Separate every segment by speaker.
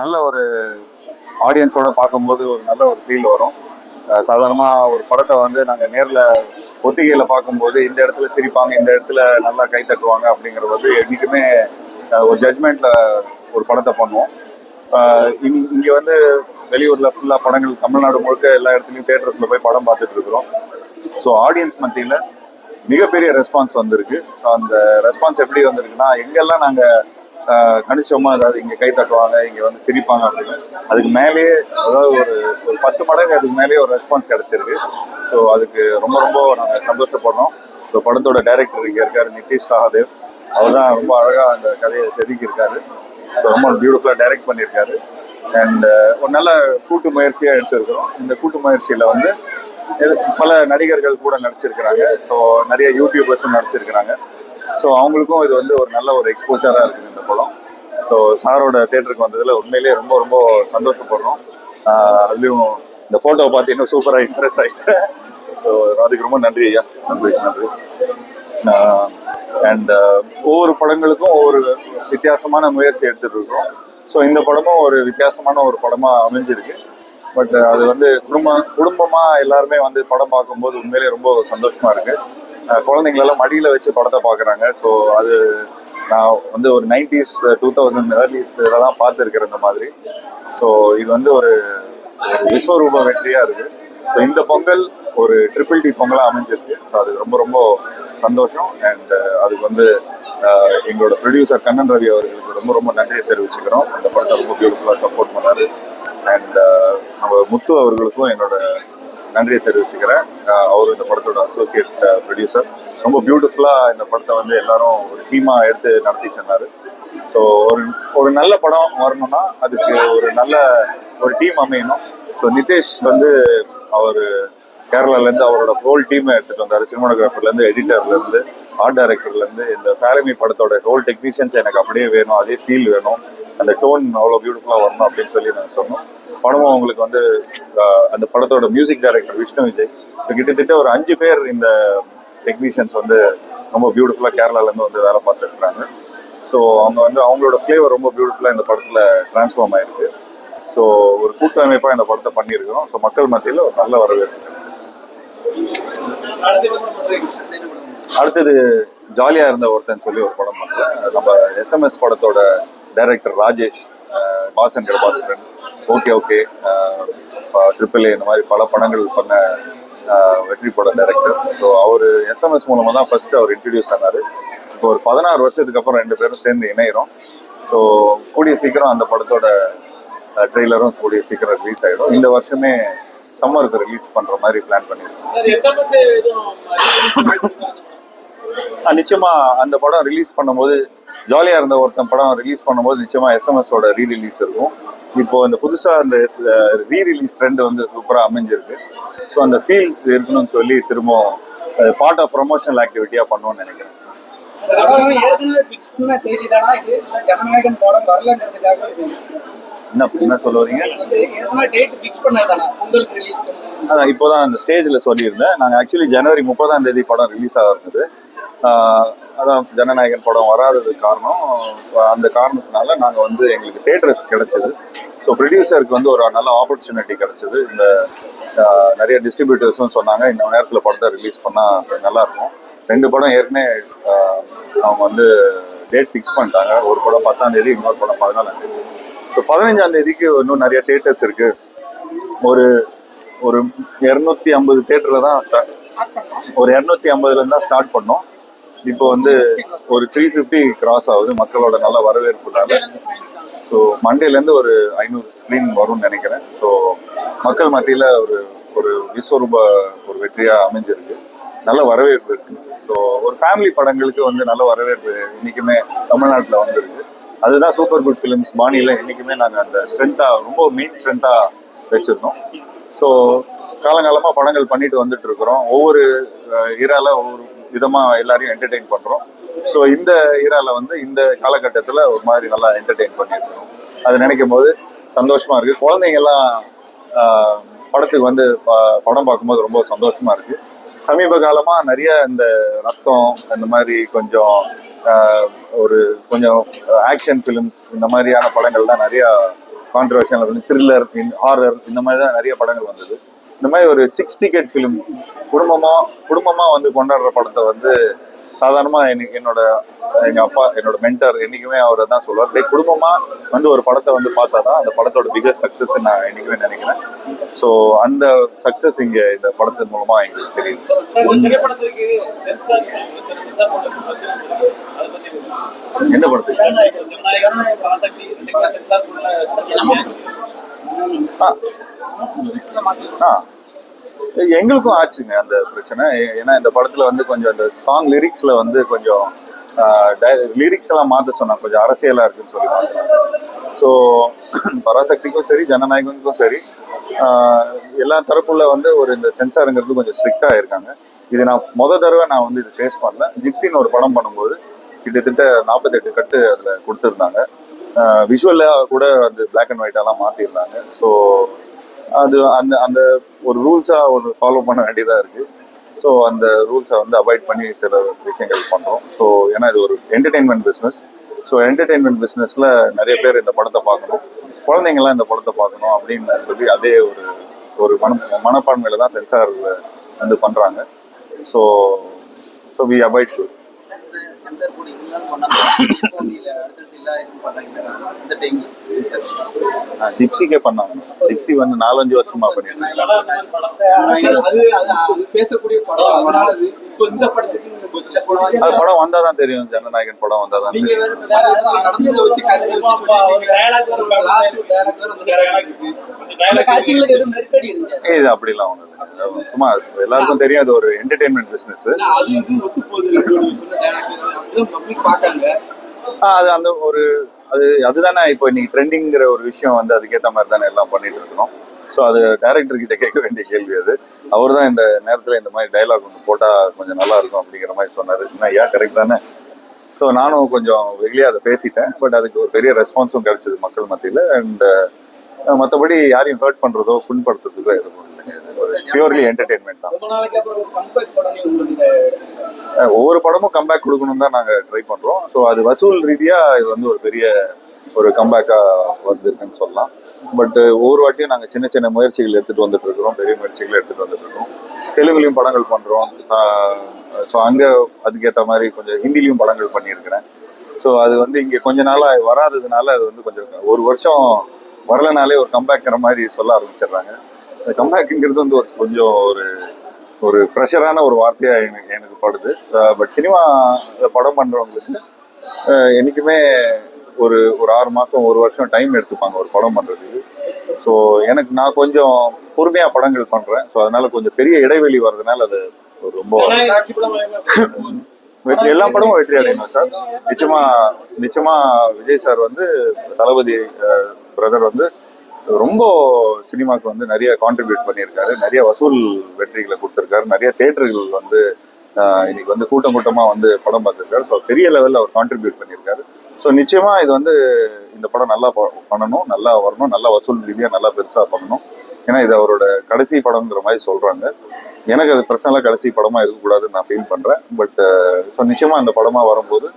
Speaker 1: நல்ல ஒரு ஆடியன்ஸோட பார்க்கும்போது ஒரு நல்ல ஒரு ஃபீல் வரும். சாதாரணமாக ஒரு படத்தை வந்து நாங்கள் நேரில் ஒத்திகையில் பார்க்கும்போது இந்த இடத்துல சிரிப்பாங்க இந்த இடத்துல நல்லா கை தட்டுவாங்க அப்படிங்கிறது வந்து என்றைக்குமே ஒரு ஜட்மெண்ட்ல ஒரு படத்தை பண்ணுவோம். இனி இங்கே வந்து வெளியூரில் ஃபுல்லாக படங்கள் தமிழ்நாடு முழுக்க எல்லா இடத்துலையும் தேட்டர்ஸில் போய் படம் பார்த்துட்டு இருக்கிறோம். ஸோ ஆடியன்ஸ் மத்தியில் மிகப்பெரிய ரெஸ்பான்ஸ் வந்திருக்கு. ஸோ அந்த ரெஸ்பான்ஸ் எப்படி வந்திருக்குன்னா எங்கெல்லாம் நாங்கள் கணிச்சோமா அதாவது இங்கே கை தட்டுவாங்க இங்கே வந்து சிரிப்பாங்க அப்படின்னு. அதுக்கு மேலேயே அதாவது ஒரு ஒரு பத்து மடங்கு அதுக்கு மேலேயே ஒரு ரெஸ்பான்ஸ் கிடச்சிருக்கு. ஸோ அதுக்கு ரொம்ப ரொம்ப நாங்கள் சந்தோஷப்படுறோம். ஸோ படத்தோட டைரக்டர் இங்கே இருக்கார் நிதிஷ் சகாதேவ். அவர் தான் ரொம்ப அழகாக அந்த கதையை செதுக்கியிருக்காரு. ஸோ ரொம்ப பியூட்டிஃபுல்லாக டைரக்ட் பண்ணியிருக்காரு. அண்ட் ஒரு நல்ல கூட்டு முயற்சியாக எடுத்துருக்கிறோம். இந்த கூட்டு முயற்சியில் வந்து பல நடிகர்கள் கூட நடிச்சிருக்கிறாங்க. ஸோ நிறைய யூடியூபர்ஸும் நடிச்சிருக்கிறாங்க. ஸோ அவங்களுக்கும் இது வந்து ஒரு நல்ல ஒரு எக்ஸ்போஷராக இருக்குது இந்த படம். ஸோ சாரோட தேட்டருக்கு வந்ததில் உண்மையிலேயே ரொம்ப ரொம்ப சந்தோஷப்படுறோம். அதுலேயும் இந்த ஃபோட்டோவை பார்த்து இன்னும் சூப்பராக இம்ப்ரெஸ் ஆகிட்டேன் ஸோ அதுக்கு ரொம்ப நன்றி ஐயா. நன்றி நன்றி. அண்ட் ஒவ்வொரு படங்களுக்கும் ஒவ்வொரு வித்தியாசமான முயற்சி எடுத்துகிட்டு இருக்கோம். ஸோ இந்த படமும் ஒரு வித்தியாசமான ஒரு படமாக அமைஞ்சிருக்கு. பட் அது வந்து குடும்பம் குடும்பமாக எல்லாருமே வந்து படம் பார்க்கும்போது உண்மையிலேயே ரொம்ப சந்தோஷமாக இருக்குது குழந்தைங்களெல்லாம் மடியில் வச்சு படத்தை பார்க்குறாங்க. ஸோ அது நான் வந்து ஒரு நைன்டிஸ் டூ தௌசண்ட் ஏர்லிஸ் தான் பார்த்துருக்கிறேன் இந்த மாதிரி. ஸோ இது வந்து ஒரு விஸ்வரூப வெற்றியாக இருக்குது ஸோ இந்த பொங்கல் ஒரு ட்ரிபிள் டி பொங்கலாக அமைஞ்சிருக்கு. ஸோ அது ரொம்ப ரொம்ப சந்தோஷம். அண்ட் அதுக்கு வந்து எங்களோட ப்ரொடியூசர் கண்ணன் ரவி அவர்களுக்கு ரொம்ப ரொம்ப நன்றியை தெரிவிச்சுக்கிறோம். இந்த படத்தை ரொம்ப பியூட்டிஃபுல்லாக சப்போர்ட் பண்ணாரு. அண்ட் நம்ம முத்து அவர்களுக்கும் என்னோட நன்றியை தெரிவிச்சுக்கிறேன். அவர் இந்த படத்தோட அசோசியேட் ப்ரொடியூசர் ரொம்ப பியூட்டிஃபுல்லாக இந்த படத்தை வந்து எல்லாரும் ஒரு டீமாக எடுத்து நடத்தி சென்னார். ஸோ ஒரு ஒரு நல்ல படம் வரணும்னா அதுக்கு ஒரு நல்ல ஒரு டீம் அமையணும். ஸோ நிதேஷ் வந்து அவர் கேரளாலேருந்து அவரோட ஹோல் டீமை எடுத்துகிட்டு வந்தார். சினிமாட்டோகிராஃபர்லேருந்து எடிட்டர்லேருந்து ஆர்ட் டைரக்டர்லேருந்து இந்த ஃபேரமி படத்தோட ஹோல் டெக்னீஷியன்ஸ் எனக்கு அப்படியே வேணும் அதே ஃபீல் வேணும். அந்த டோன் அவ்வளோ பியூட்டிஃபுல்லாக வரணும் அப்படின்னு சொல்லி நாங்கள் சொன்னோம். படமும் அவங்களுக்கு வந்து அந்த படத்தோட music director Vishnu Vijay. So கிட்டத்தட்ட ஒரு அஞ்சு பேர் இந்த டெக்னீஷியன்ஸ் வந்து ரொம்ப பியூட்டிஃபுல்லாக கேரளாலேருந்து வந்து வேலை பார்த்துருக்குறாங்க. ஸோ அவங்க வந்து அவங்களோட ஃப்ளேவர் ரொம்ப பியூட்டிஃபுல்லாக இந்த படத்தில் ட்ரான்ஸ்ஃபார்ம் ஆயிருக்கு. ஸோ ஒரு கூட்டமைப்பாக இந்த படத்தை பண்ணியிருக்கிறோம். ஸோ மக்கள் மத்தியில் ஒரு நல்ல வரவேற்பு கிடைச்சு. அடுத்தது ஜாலியாக இருந்த ஒருத்தன் சொல்லி ஒரு படம் பண்ணல நம்ம எஸ்எம்எஸ் படத்தோட டைரக்டர் ராஜேஷ் அஹ், பாசன் கிருபாசகரன் ஓகே ஓகே. ட்ரிபிள் இந்த மாதிரி பல படங்கள் பண்ண வெற்றி பட டைரக்டர் ஸோ அவர் எஸ்எம்எஸ் மூலமாக தான் ஃபர்ஸ்ட் அவர் இன்ட்ரடியூஸ் ஆனார். இப்போ ஒரு பதினாறு வருஷத்துக்கு அப்புறம் ரெண்டு பேரும் சேர்ந்து இணையிறோம். ஸோ கூடிய சீக்கிரம் அந்த படத்தோட ட்ரெய்லரும் கூடிய சீக்கிரம் ரிலீஸ் ஆகிடும் இந்த வருஷமே சம்மருக்கு ரிலீஸ் பண்ணுற மாதிரி பிளான் பண்ணியிருக்கோம்
Speaker 2: சார் எஸ்எம்எஸ் எதுவும்
Speaker 1: ஆ, நிச்சயமா அந்த படம் ரிலீஸ் பண்ணும்போது ஜாலியா இருந்த ஒருத்தன் படம் ரிலீஸ் பண்ணும்போது நிச்சயமா எஸ்எம்எஸ் ஓட ரீ ரிலீஸ் இருக்கும். இப்போ இந்த புதுசா அந்த ரீ ரிலீஸ் ட்ரெண்ட் வந்து சூப்பரா அமைஞ்சிருக்கு. ஸோ அந்த ஃபீல்ஸ் இருக்கணும்னு சொல்லி திரும்பவும் பார்ட் ஆஃப் ப்ரொமோஷனல் ஆக்டிவிட்டியா பண்ணுவோம்னு நினைக்கிறேன். என்ன என்ன சொல்ல வரீங்க? அதான் இப்போதான் அந்த ஸ்டேஜில் சொல்லியிருந்தேன். நாங்கள் ஆக்சுவலி ஜனவரி முப்பதாம் தேதி படம் ரிலீஸ் ஆக இருந்தது. ஆஹ் அதான் ஜனநாயகன் படம் வராததுக்கு காரணம். அந்த காரணத்தினால நாங்கள் வந்து எங்களுக்கு தேட்டர்ஸ் கிடைச்சது. ஸோ ப்ரொடியூசருக்கு வந்து ஒரு நல்ல ஆப்பர்ச்சுனிட்டி கிடைச்சது. இந்த நிறைய டிஸ்ட்ரிபியூட்டர்ஸும் சொன்னாங்க இந்த நேரத்தில் படத்தை ரிலீஸ் பண்ணால் நல்லா இருக்கும். ரெண்டு படம் ஏற்கனவே அவங்க வந்து டேட் ஃபிக்ஸ் பண்ணிட்டாங்க. ஒரு படம் பத்தாம் தேதி இன்னொரு படம் பதினாலாம் தேதி. ஸோ பதினஞ்சாம் தேதிக்கு இன்னும் நிறைய தேட்டர்ஸ் இருக்கு. ஒரு ஒரு இரநூத்தி ஐம்பது தேட்டர்ல தான் ஸ்டார்ட் ஒரு இரநூத்தி ஐம்பதுல இருந்தா ஸ்டார்ட் பண்ணோம். இப்போ வந்து ஒரு த்ரீ ஃபிஃப்டி கிராஸ் ஆகுது. மக்களோட நல்ல வரவேற்புனால. ஸோ மண்டேலேருந்து ஒரு ஐநூறு ஸ்க்ரீன் வரும்னு நினைக்கிறேன். ஸோ மக்கள் மத்தியில் ஒரு ஒரு விஸ்வரூப ஒரு வெற்றியாக அமைஞ்சிருக்கு. நல்ல வரவேற்பு இருக்கு. ஸோ ஒரு ஃபேமிலி படங்களுக்கு வந்து நல்ல வரவேற்பு இன்னைக்குமே தமிழ்நாட்டில் வந்திருக்கு. அதுதான் சூப்பர் குட் ஃபிலிம்ஸ் பாணியில் இன்னைக்குமே நாங்கள் அந்த ஸ்ட்ரென்த்தாக ரொம்ப மெயின் ஸ்ட்ரென்த்தாக வச்சுருந்தோம். ஸோ காலங்காலமாக படங்கள் பண்ணிட்டு வந்துட்டு இருக்கிறோம். ஒவ்வொரு இரால ஒவ்வொரு விதமாக எல்லாரையும் என்டர்டெயின் பண்ணுறோம் ஸோ இந்த இராவில் வந்து இந்த காலகட்டத்தில் ஒரு மாதிரி நல்லா என்டர்டெயின் பண்ணியிருக்கிறோம் அது நினைக்கும் போது சந்தோஷமாக இருக்குது குழந்தைங்கெல்லாம் படத்துக்கு வந்து ப- படம் பார்க்கும்போது ரொம்ப சந்தோஷமாக இருக்குது சமீப காலமாக நிறைய இந்த ரத்தம் இந்த மாதிரி கொஞ்சம் ஒரு கொஞ்சம் ஆக்ஷன் ஃபிலிம்ஸ் இந்த மாதிரியான படங்கள் தான் நிறையா கான்ட்ரவர்ஷியல் த்ரில்லர் ஹாரர் இந்த மாதிரி தான் நிறைய படங்கள் வந்தது. இந்த மாதிரி ஒரு சிக்ஸ் டிக்கெட் ஃபிலிம் குடும்பமா குடும்பமா வந்து கொண்டாடுற படத்தை வந்து சாதாரணமா எனக்கு என்னோட எங்க அப்பா என்னோட மென்டர் என்னைக்குமே அவர் தான் சொல்லுவார். டேய் குடும்பமா வந்து ஒரு படத்தை வந்து பார்த்தா தான் அந்த படத்தோட பிகஸ்ட் சக்சஸ் நான் என்னைக்குமே நினைக்கிறேன். ஸோ அந்த சக்சஸ் இங்க இந்த படத்தின் மூலமா எங்களுக்கு தெரியுது. எந்த படத்துக்கு ஆ. எங்களுக்கும் ஆச்சுங்க அந்த பிரச்சனை. ஏன்னா இந்த படத்துல வந்து கொஞ்சம் அந்த சாங் லிரிக்ஸ்ல வந்து கொஞ்சம் லிரிக்ஸ் எல்லாம் மாத்த சொன்னாங்க. கொஞ்சம் அரசியலா இருக்குன்னு சொல்லி மாத்தினாங்க. ஸோ பராசக்திக்கும் சரி ஜனநாயகத்துக்கும் சரி எல்லா தரப்புள்ள வந்து ஒரு இந்த சென்சாருங்கிறது கொஞ்சம் ஸ்ட்ரிக்டா இருக்காங்க. இது நான் முத தடவை நான் வந்து இது ஃபேஸ் பண்ணல. ஜிப்சின்னு ஒரு படம் பண்ணும்போது கிட்டத்தட்ட நாற்பத்தெட்டு கட்டு அதில் கொடுத்துருந்தாங்க. விஷுவலாக கூட அந்த பிளாக் அண்ட் ஒயிட்டாலாம் மாற்றிருந்தாங்க ஸோ அது அந்த அந்த ஒரு ரூல்ஸாக ஒரு ஃபாலோ பண்ண வேண்டியதாக இருக்குது ஸோ அந்த ரூல்ஸை வந்து அவாய்ட் பண்ணி சில விஷயங்கள் பண்ணுறோம் ஸோ ஏன்னா இது ஒரு என்டர்டெயின்மெண்ட் பிஸ்னஸ் ஸோ என்டர்டெயின்மெண்ட் பிஸ்னஸில் நிறைய பேர் இந்த படத்தை பார்க்கணும். குழந்தைங்கள்லாம் இந்த படத்தை பார்க்கணும் அப்படின்னு சொல்லி அதே ஒரு ஒரு மன மனப்பான்மையில் தான் சென்சார் வந்து பண்ணுறாங்க so so we avoid to ஜிப்சிக்கே பண்ணாங்க வந்து நாலஞ்சு வருஷமா பண்ணிருக்காங்க
Speaker 2: அது படம்
Speaker 1: வந்தாதான் தெரியும். ஜனநாயகன் படம் வந்தாதான் தெரியும். இது அப்படிலாம் ஒண்ணு இல்லை. சும்மா எல்லாருக்கும் தெரியும் அது ஒரு என்டர்டெயின்மெண்ட் பிசினஸ்
Speaker 2: அது
Speaker 1: அந்த ஒரு அது அதுதானே இப்போ இன்னைக்கு ட்ரெண்டிங்கிற ஒரு விஷயம் வந்து அதுக்கேற்ற மாதிரி தானே எல்லாம் பண்ணிட்டு இருக்கணும். ஸோ அது டைரக்டர் கிட்ட கேட்க வேண்டிய கேள்வி அது. அவர் தான் இந்த நேரத்தில் இந்த மாதிரி டைலாக் ஒன்று போட்டால் கொஞ்சம் நல்லா இருக்கும் அப்படிங்கிற மாதிரி சொன்னார். என்ன ஏன் கரெக்ட் தானே? ஸோ நானும் கொஞ்சம் வெளியே அதை பேசிட்டேன். பட் அதுக்கு ஒரு பெரிய ரெஸ்பான்ஸும் கிடைச்சது மக்கள் மத்தியில். அண்ட் மற்றபடி யாரையும் ஹர்ட் பண்ணுறதோ புண்படுத்துறதுக்கோ எதுவும் பியூர்லி என்டர்டெயின்மெண்ட் தான். ஒவ்வொரு படமும் கம்பேக் கொடுக்கணும் தான் நாங்கள் ட்ரை பண்ணுறோம் ஸோ அது வசூல் ரீதியாக இது வந்து ஒரு பெரிய ஒரு கம்பேக்காக வந்திருக்குன்னு சொல்லலாம். பட் ஒவ்வொரு வாட்டியும் நாங்கள் சின்ன சின்ன முயற்சிகள் எடுத்துகிட்டு வந்துட்டு இருக்கிறோம். பெரிய முயற்சிகள் எடுத்துகிட்டு வந்துட்டு இருக்கோம். தெலுங்குலையும் படங்கள் பண்ணுறோம் ஸோ அங்கே அதுக்கேற்ற மாதிரி கொஞ்சம் ஹிந்திலையும் படங்கள் பண்ணியிருக்கிறேன். ஸோ அது வந்து இங்கே கொஞ்ச நாளாக வராததுனால அது வந்து கொஞ்சம் ஒரு வருஷம் வரலனாலே ஒரு கம்பேக்கிற மாதிரி சொல்ல ஆரம்பிச்சிடுறாங்க. அந்த கம்பேக்குங்கிறது வந்து ஒரு கொஞ்சம் ஒரு ஒரு ப்ரெஷரான ஒரு வார்த்தையா எனக்கு எனக்கு படுது. பட் சினிமா படம் பண்றவங்களுக்கு அஹ், என்னைக்குமே ஒரு ஒரு ஆறு மாசம் ஒரு வருஷம் டைம் எடுத்துப்பாங்க ஒரு படம் பண்றதுக்கு. ஸோ எனக்கு நான் கொஞ்சம் பொறுமையா படங்கள் பண்றேன். ஸோ அதனால கொஞ்சம் பெரிய இடைவெளி வர்றதுனால அது ஒரு ரொம்ப. வெற்றி எல்லா படமும் வெற்றி அடையணும் சார். நிச்சயமா நிச்சயமா விஜய் சார் வந்து தளபதி பிரதர் வந்து ரொம்ப சினிமாக்கு வந்து நிறைய கான்ட்ரிபியூட் பண்ணியிருக்காரு. நிறைய வசூல் வெற்றிகளை கொடுத்துருக்காரு. நிறைய தேட்டர்கள் வந்து இன்னைக்கு வந்து கூட்டம் கூட்டமாக வந்து படம் பார்த்துருக்காரு. ஸோ பெரிய லெவலில் அவர் கான்ட்ரிபியூட் பண்ணியிருக்காரு. ஸோ நிச்சயமாக இது வந்து இந்த படம் நல்லா பண்ணணும். நல்லா வரணும். நல்லா வசூல் ரீதியாக நல்லா பெருசாக பண்ணணும். ஏன்னா இது அவரோட கடைசி படம்ங்கிற மாதிரி சொல்கிறாங்க எனக்கு அது பர்சனலாக கடைசி படமாக இருக்கக்கூடாதுன்னு நான் ஃபீல் பண்ணுறேன் பட் ஸோ நிச்சயமாக அந்த படமாக வரும்போது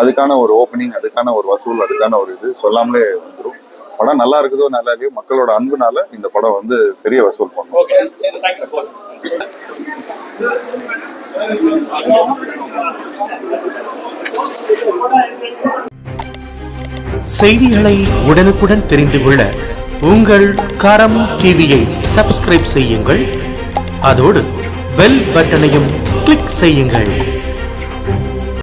Speaker 1: அதுக்கான ஒரு ஓப்பனிங் அதுக்கான ஒரு வசூல் அதுக்கான ஒரு இது சொல்லாமலே வந்துடும் படம் நல்லா இருக்குதோ நல்லா இல்லையோ மக்களோட அன்புனால இந்த படம் வந்து பெரிய வசூல் பண்ணும்.
Speaker 3: செய்திகளை உடனுக்குடன் தெரிந்து கொள்ள உங்கள் கரம் டிவியை சப்ஸ்கிரைப் செய்யுங்கள். அதோடு பெல் பட்டனையும் கிளிக் செய்யுங்கள்.